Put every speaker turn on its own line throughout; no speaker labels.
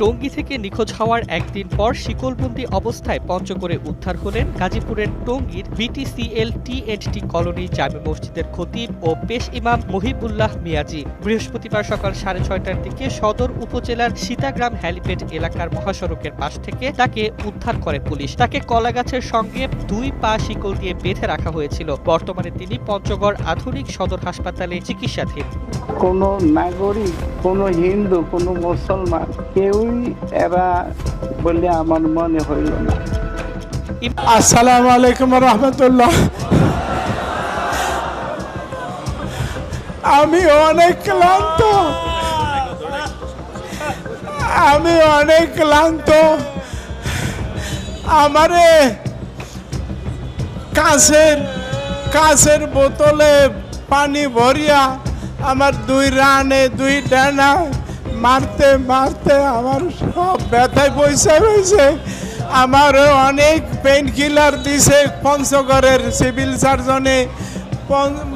টঙ্গী থেকে নিখোঁজ হওয়ার একদিন পর শিকলবন্দি অবস্থায় পঞ্চগড়ে উদ্ধার হলেন গাজীপুরের টঙ্গীর BTCL T and T colony জামে মসজিদের খতিব ও পেশ ইমাম মহিবুল্লাহ মিয়াজি। বৃহস্পতিবার সকাল সাড়ে ছয়টার দিকে সদর উপজেলার সীতাগ্রাম হ্যালিপ্যাড এলাকার মহাসড়কের পাশ থেকে তাকে উদ্ধার করে পুলিশ। তাকে কলাগাছের সঙ্গে দুই পা শিকল দিয়ে বেঁধে রাখা হয়েছিল। বর্তমানে তিনি পঞ্চগড় আধুনিক সদর হাসপাতালে চিকিৎসাধীন।
কোনো নাগরিক, কোনো হিন্দু, কোনো মুসলমান কেউই এরা বলে আমার মনে হইল না।
আসসালামু আলাইকুম রহমতুল্লাহ। আমি অনেক ক্লান্ত। আমি অনেক ক্লান্ত। আমারে কাছের কাছের বোতলে পানি ভরিয়া আমার দুই রানে দুই ডানা মারতে মারতে আমার সব ব্যথায় পয়সা হয়েছে আমার অনেক পেন কিলার দিছে পঞ্চগড়ের সিভিল সার্জনে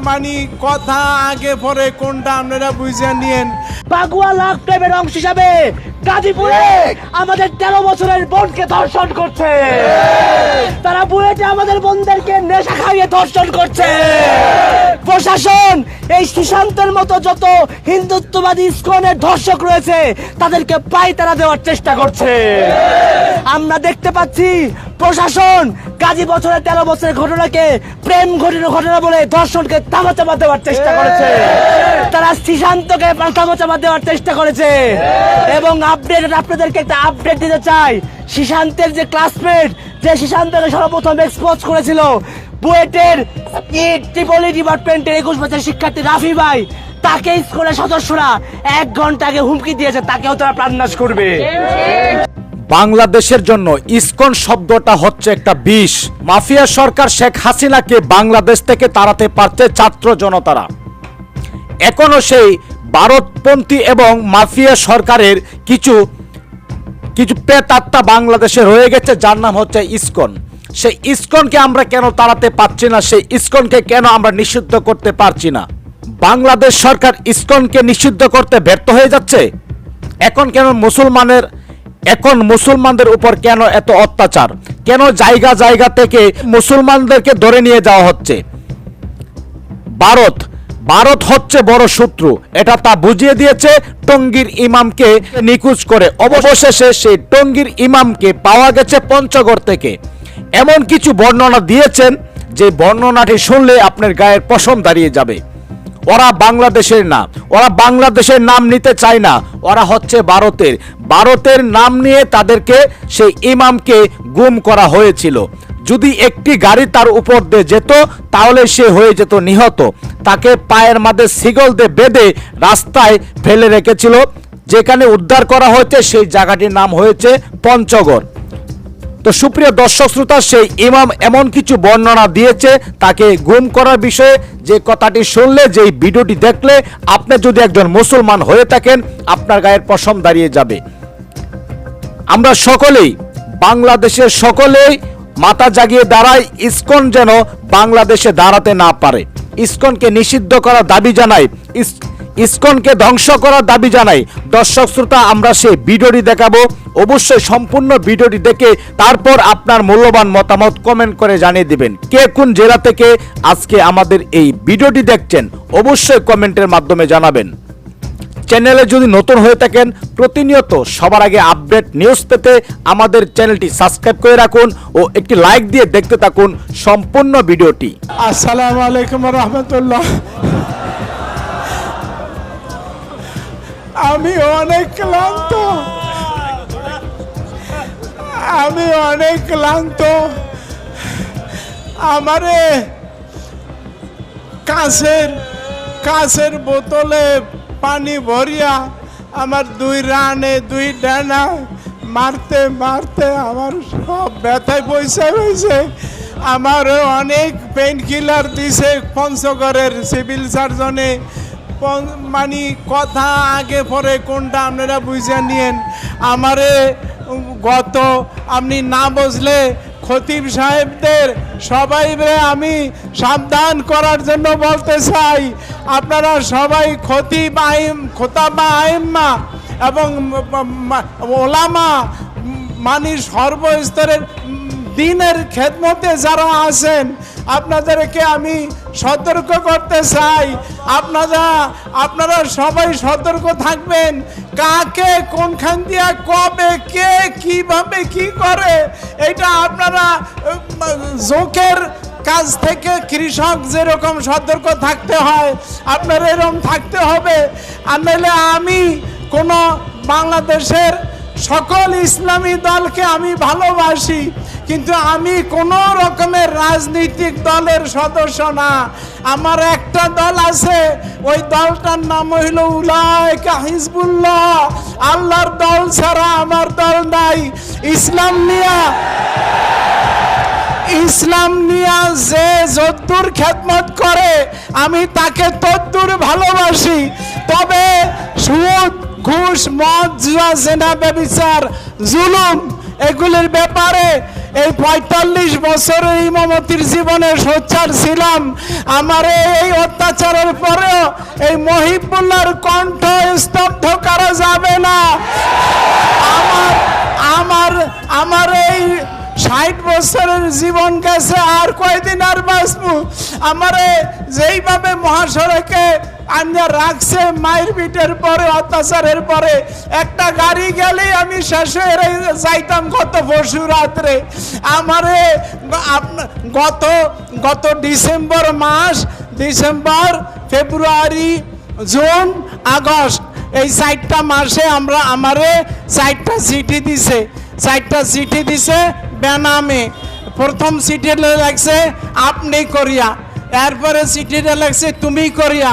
মানে কথা আগে পরে কোনটা আপনারা বুঝে নিয়েন।
বাগুয়া লাখ প্রেমের অংশ হিসাবে গাজীপুরে আমাদের তেরো বছরের বোনকে ধর্ষণ করছে। তারা বুয়েটে আমাদের বোনদেরকে নেশা খাইয়ে ধর্ষণ করছে। প্রশাসন এই সুশান্তের মতো যত হিন্দুত্ববাদী ইস্কনের ধর্ষক রয়েছে তাদেরকে পাই তারা দেওয়ার চেষ্টা করছে। আমরা দেখতে পাচ্ছি প্রশাসন কাজী বছরের তেরো বছরের ঘটনাকে প্রেম ঘটনা ঘটনা বলে ধর্ষণকে তামাচাপা দেওয়ার চেষ্টা করেছে। তারা শ্রীশান্তকে তামাচাপা দেওয়ার চেষ্টা করেছে। এবং আপডেট আপনাদেরকে একটা আপডেট দিতে চাই। শ্রীশান্তের যে ক্লাসমেট যে শ্রীশান্তকে সর্বপ্রথম এক্সপোজ করেছিল বুয়েটের ট্রিপলি ডিপার্টমেন্টের একুশ বছরের শিক্ষার্থী রাফি ভাই তাকে স্কুলের সদস্যরা এক ঘণ্টা আগে হুমকি দিয়েছে তাকেও তারা প্রাণনাশ করবে।
বাংলাদেশের জন্য ইসকন শব্দটা হচ্ছে একটা বিষ। মাফিয়া সরকার শেখ হাসিনাকে বাংলাদেশ থেকে তাড়াতে পারছে ছাত্র জনতারা। এখনও সেই ভারতপন্থী এবং মাফিয়া সরকারের কিছু কিছু পেতাত্তা বাংলাদেশে রয়ে গেছে, যার নাম হচ্ছে ইসকন। সেই ইসকনকে আমরা কেন তাড়াতে পারছি না? সেই ইসকনকে কেন আমরা নিষিদ্ধ করতে পারছি না? বাংলাদেশ সরকার ইসকনকে নিষিদ্ধ করতে ব্যর্থ হয়ে যাচ্ছে? এখন কেন মুসলমানের এখন মুসলমানদের উপর কেন এত অত্যাচার? কেন জায়গা জায়গা থেকে মুসলমানদেরকে ধরে নিয়ে যাওয়া হচ্ছে? ভারত ভারত হচ্ছে বড় শত্রু। এটা তা বুঝিয়ে দিয়েছে টঙ্গীর ইমামকে নিখোঁজ করে। অবশেষে সেই টঙ্গীর ইমামকে পাওয়া গেছে পঞ্চগড় থেকে। এমন কিছু বর্ণনা দিয়েছেন যে বর্ণনাটি শুনলে আপনার গায়ের পশম দাঁড়িয়ে যাবে। ওরা বাংলাদেশের না ওরা বাংলাদেশের নাম নিতে চায় না। ওরা হচ্ছে ভারতের। ভারতের নাম নিয়ে তাদেরকে সেই ইমামকে গুম করা হয়েছিল। যদি একটি গাড়ি তার উপর দিয়ে যেত, তাহলে সে হয়ে যেত নিহত। তাকে পায়ের মাঝে সিগল দিয়ে বেঁধে রাস্তায় ফেলে রেখেছিল। যেখানে উদ্ধার করা হয়েছে, সেই জায়গাটির নাম হয়েছে পঞ্চগড়। তো সুপ্রিয় দর্শক শ্রোতা, সেই ইমাম এমন কিছু বর্ণনা দিয়েছে, তাকে গুম করার বিষয়ে যে কথাটি শুনলে যে ভিডিওটি দেখলে, আপনি যদি একজন মুসলমান হয়ে থাকেন, আপনার গায়ের পশম দাঁড়িয়ে যাবে। আমরা সকলেই, বাংলাদেশের সকলেই মাথা জাগিয়ে দাঁড়াই ইসকন যেন বাংলাদেশে দাঁড়াতে না পারে। ইসকনকে নিষিদ্ধ করার দাবি ইস- ইসকনকে ধ্বংস করার দাবি জানাই। দর্শক শ্রোতা, আমরা সেই ভিডিওটি দেখাবো। অবশ্যই সম্পূর্ণ ভিডিওটি দেখে তারপর আপনার মূল্যবান মতামত কমেন্ট করে জানিয়ে দিবেন। কে কোন জেলা থেকে আজকে আমাদের এই ভিডিওটি দেখছেন, অবশ্যই কমেন্টের মাধ্যমে জানাবেন। চ্যানেলে যদি নতুন হয়ে থাকেন, প্রতিনিয়ত সবার আগে আপডেট নিউজ পেতে আমাদের চ্যানেলটি সাবস্ক্রাইব করে রাখুন ও একটি লাইক দিয়ে দেখতে থাকুন সম্পূর্ণ ভিডিওটি।
আসসালামু আলাইকুম রহমতুল্লাহ। আমি অনেক ক্লান্ত। আমি অনেক ক্লান্ত। আমারে কাছের কাছের বোতলে পানি ভরিয়া আমার দুই রানে, দুই ডানা মারতে মারতে আমার সব ব্যথায় পয়সা হয়েছে আমার অনেক পেইন কিলার দিছে পঞ্চগড়ের সিভিল সার্জনে পন- মানে কথা আগে পরে কোনটা আপনারা বুঝে নিয়েন। আমারে গত আপনি না বুঝলে খতিব সাহেবদের সবাই আমি সাবধান করার জন্য বলতে চাই। আপনারা সবাই খতিব আইম খোতাবা আইম্মা এবং ওলামা মানে সর্বস্তরের দিনের খেদমতে যারা আছেন আপনাদেরকে আমি সতর্ক করতে চাই। আপনারা আপনারা সবাই সতর্ক থাকবেন। কাকে, কোনখান দিয়া, কবে, কে, কীভাবে, কি করে এটা আপনারা জোকের কাজ থেকে কৃষক যেরকম সতর্ক থাকতে হয়, আপনার এরকম থাকতে হবে। আর নাহলে আমি কোনো বাংলাদেশের সকল ইসলামী দলকে আমি ভালোবাসি। কিন্তু আমি কোনো রকমের রাজনৈতিক দলের সদস্য না। আমার একটা দল আছে, ওই দলটার নাম হইল উলায়কা হিজবুল্লাহ। আল্লাহর দল ছাড়া আমার দল নাই। ইসলাম নিয়া ইসলাম নিয়া যে যদ্দুর খেদমত করে, আমি তাকে তদ্দুর ভালোবাসি। তবে সুদ, ঘুষ, মদ, জুয়া, জেনা, ব্যবিচার, জুলুম, এগুলির ব্যাপারে এই পঁয়তাল্লিশ বছরের ইমামতির জীবনে সোচ্চার ছিলাম। আমার এই অত্যাচারের পরেও এই মহিবুল্লার কণ্ঠ স্তব্ধ করা যাবে না। আমার আমার আমার এই ষাট বছরের জীবন গেছে, আর কয়দিন আর বাঁচবো? আমারে যেইভাবে মহাসড়কে আনিয়া রাখছে মায়ের পিঠের পরে, অত্যাচারের পরে। একটা গাড়ি গেলেই আমি শেষ হয়ে যাইতাম গত পরশু রাত্রে। আমারে গত গত ডিসেম্বর মাস, ডিসেম্বর, ফেব্রুয়ারি, জুন, আগস্ট, এই চারটা মাসে আমরা, আমারে চারটা চিঠি দিছে। চারটা চিঠি দিছে বেনামে। প্রথম চিঠিটা লাগছে আপনি করিয়া। এরপরে চিঠিটা লাগছে তুমি করিয়া।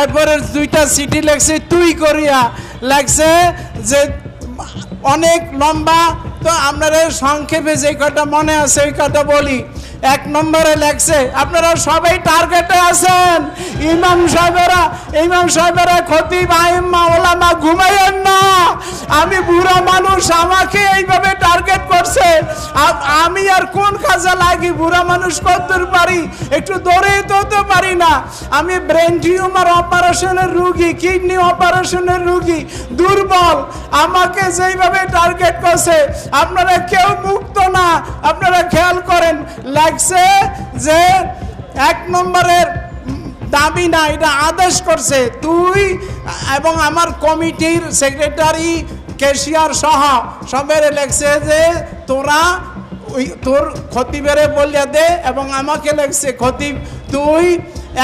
এরপরে দুইটা চিঠি লাগছে তুই করিয়া। লাগছে যে, অনেক লম্বা। তো আপনারা সংক্ষেপে যে কটা মনে আছে, ওই কটা বলি। এক নম্বরে লেখছে, আপনারা সবাই টার্গেটে আছেন। ইমাম সাহেবেরা ইমাম সাহেবেরা, খতিব আইম্মা ওলামা ঘুমাইয়েন না। আমি বুড়া মানুষ, আমাকে এইভাবে টার্গেট করছে। আমি আর কোন কাজে লাগি? বুড়া মানুষ কতদূর পারি? একটু দৌড়েই তো তো পারি না। আমি ব্রেন টিউমার অপারেশনের রুগী কিডনি অপারেশনের রুগী, দুর্বল। আমাকে যেইভাবে টার্গেট করছে, আপনারা কেউ মুক্ত না। আপনারা খেয়াল করেন, লাগছে যে এক নম্বরের দাবি না, এটা আদেশ করছে। তুই এবং আমার কমিটির সেক্রেটারি কেশিয়ার সহ, সবের লেখছে যে তোরা তোর খতিবেরে বলিয়া দে এবং আমাকে লেখছে খতিব তুই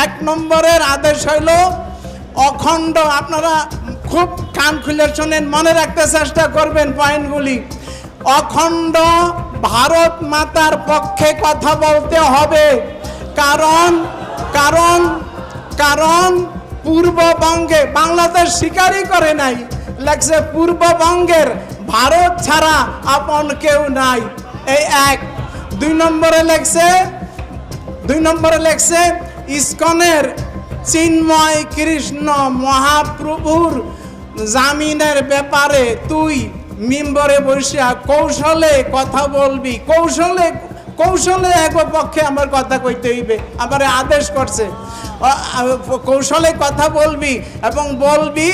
এক নম্বরের আদেশ হইল, অখণ্ড, আপনারা খুব কান খুলে শোনেন, মনে রাখতে চেষ্টা করবেন পয়েন্টগুলি। অখণ্ড ভারত মাতার পক্ষে কথা বলতে হবে। কারণ কারণ কারণ পূর্ববঙ্গে বাংলাদেশ স্বীকারই করে নাই, লাগছে পূর্ববঙ্গের ভারত ছাড়া আপন কেউ নাই। এই এক। দুই নম্বরে লেখছে, দুই নম্বরে লেখছে, ইস্কনের চিন্ময় কৃষ্ণ মহাপ্রভুর জামিনের ব্যাপারে তুই মিম্বরে বসিয়া কৌশলে কথা বলবি। কৌশলে কৌশলে এক পক্ষে আমার কথা কইতে হইবে। আমার আদেশ করছে। কৌশলে কথা বলবি এবং বলবি,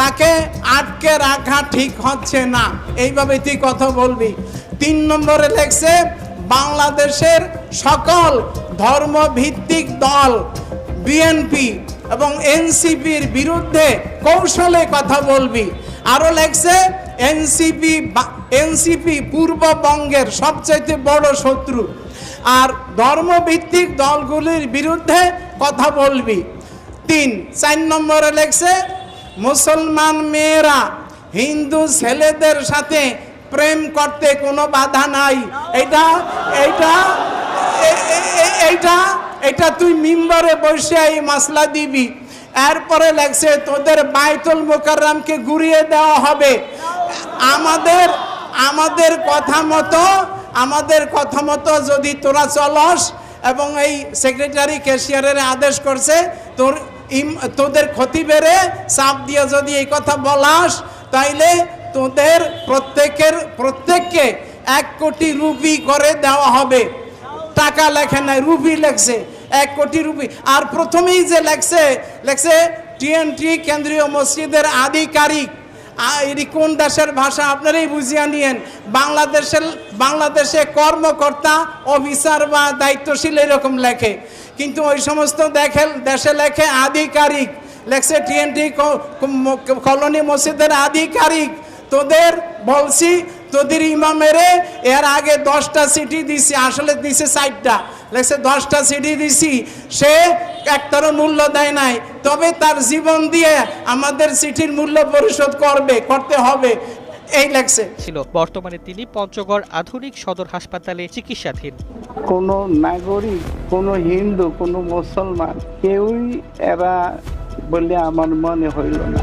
তাকে আটকে রাখা ঠিক হচ্ছে না। এইভাবে তুই কথা বলবি। তিন নম্বরে লেখছে, বাংলাদেশের সকল ধর্মভিত্তিক দল বিএনপি এবং এনসিপির বিরুদ্ধে কৌশলে কথা বলবি। আরও লেখছে এনসিপি এনসিপি পূর্ববঙ্গের সবচাইতে বড় শত্রু। আর ধর্মভিত্তিক দলগুলির বিরুদ্ধে কথা বলবি। তিন, চার নম্বরে লেখছে, মুসলমান মেয়েরা হিন্দু ছেলেদের সাথে প্রেম করতে কোনো বাধা নাই। এটা এইটা এইটা এটা তুই মিম্বরে বসে এই মাসলা দিবি। এরপরে লাগছে তোদের বাইতুল মোকাররামকে ঘুরিয়ে দেওয়া হবে। আমাদের আমাদের কথা মতো, আমাদের কথা মতো যদি তোরা চলস এবং এই সেক্রেটারি ক্যাশিয়ারের আদেশ করছে, তোর তোদের ক্ষতি বেড়ে চাপ দিয়ে যদি এই কথা বলাস, তাইলে তোদের প্রত্যেকের, প্রত্যেককে এক কোটি রুপি করে দেওয়া হবে। টাকা লেখে নাই, রুপি লেখছে, এক কোটি রুপি। আর প্রথমেই যে লেখছে লেখছে টিএনটি কেন্দ্রীয় মসজিদের আধিকারিক। কোন দেশের ভাষা আপনারাই বুঝিয়ে নিয়েন। বাংলাদেশের, বাংলাদেশে কর্মকর্তা, অফিসার বা দায়িত্বশীল এরকম লেখে। কিন্তু ওই সমস্ত দেখে দেশে লেখে আধিকারিক। লেখছে টিএনটি কলোনি মসজিদের আধিকারিক। তোদের বলছি তোদের ইমামেরে এর আগে দশটা সিটি দিছি আসলে দিছে সাইটটা লেখছে দশটা সিটি দিছি সে একটারও মূল্য দেয় নাই। তবে তার জীবন দিয়ে আমাদের সিটির মূল্য পরিশোধ করবে করতে হবে এই লেখছে।
ছিল। বর্তমানে তিনি পঞ্চগড় আধুনিক সদর হাসপাতালে চিকিৎসাধীন।
কোনো নাগরিক কোনো হিন্দু কোনো মুসলমান কেউই এরা বলে আমার মনে হইল না।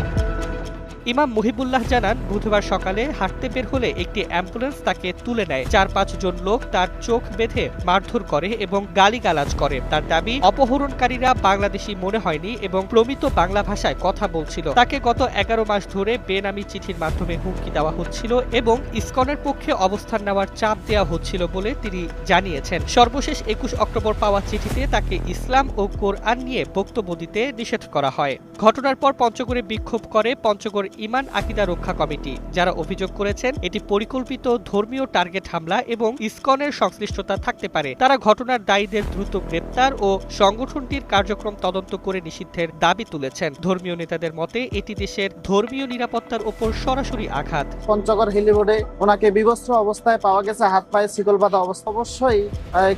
ইমাম মুহিবুল্লাহ জানান, বুধবার সকালে হাঁটতে বের হলে একটি অ্যাম্বুলেন্স তাকে তুলে নেয়। চার পাঁচ জন লোক তার চোখ বেঁধে মারধর করে এবং গালিগালাজ করে। তার দাবি, অপহরণকারীরা বাংলাদেশি মনে হয়নি এবং প্রমিত বাংলা ভাষায় কথা বলছিল। তাকে গত এগারো মাস ধরে বেনামি চিঠির মাধ্যমে হুমকি দেওয়া হচ্ছিল এবং ইসকনের পক্ষে অবস্থান নেওয়ার চাপ দেওয়া হচ্ছিল বলে তিনি জানিয়েছেন। সর্বশেষ একুশ অক্টোবর পাওয়া চিঠিতে তাকে ইসলাম ও কোরআন নিয়ে বক্তব্য দিতে নিষেধ করা হয়। ঘটনার পর পঞ্চগড়ে বিক্ষোভ করে পঞ্চগড় ইমান আকিদা রক্ষা কমিটি যারা অভিযোগ করেছেন এটি পরিকল্পিত ধর্মীয় টার্গেট হামলা এবং ইসকনের সংশ্লিষ্টতা থাকতে পারে। তারা ঘটনার দায়ীদের দ্রুত গ্রেপ্তার ও সংগঠনটির কার্যক্রম তদন্ত করে নিষিদ্ধের দাবি তুলেছেন। ধর্মীয় নেতাদের মতে এটি দেশের ধর্মীয় নিরাপত্তার ওপর সরাসরি আঘাত।
পঞ্চগড় হিলি রোডে ওনাকে বিবস্ত্র অবস্থায় পাওয়া গেছে হাত পায়ে শিকল বাঁধা অবস্থা। অবশ্যই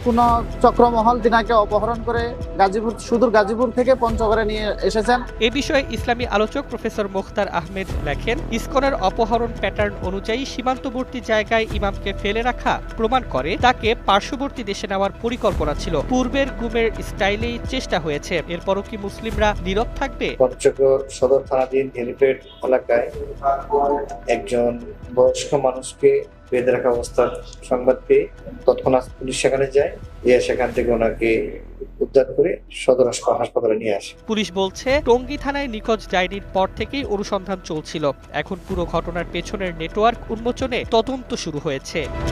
কোনো চক্রমহল তিনাকে অপহরণ করে গাজীপুর সুদূর গাজীপুর থেকে পঞ্চগড়ে নিয়ে এসেছেন।
এ বিষয়ে ইসলামী আলোচক প্রফেসর মোখতার আহমেদ লেখেন ইসকনের অপহরণ প্যাটার্ন অনুযায়ী সীমান্তবর্তী জায়গায় ইমামকে ফেলে রাখা প্রমাণ করে, তাকে পার্শ্ববর্তী দেশে নেওয়ার পরিকল্পনা ছিল। পূর্বের গুমের স্টাইলেই চেষ্টা হয়েছে। এরপরও কি মুসলিমরা নীরব থাকবে?
সদর থানাধীন হেলিপ্যাড এলাকায় একজন বয়স্ক মানুষকে বেঁধে রাখা অবস্থার সংবাদ পেয়ে তৎক্ষণাৎ পুলিশ সেখানে যায় গিয়ে সেখান থেকে ওনাকে উদ্ধার করে সদর হাসপাতালে নিয়ে আসে।
পুলিশ বলছে থানায় ডায়েরির পর থেকেই অনুসন্ধান চলছিল। এখন পুরো ঘটনার পেছনের নেটওয়ার্ক উন্মোচনে তদন্ত শুরু হয়েছে।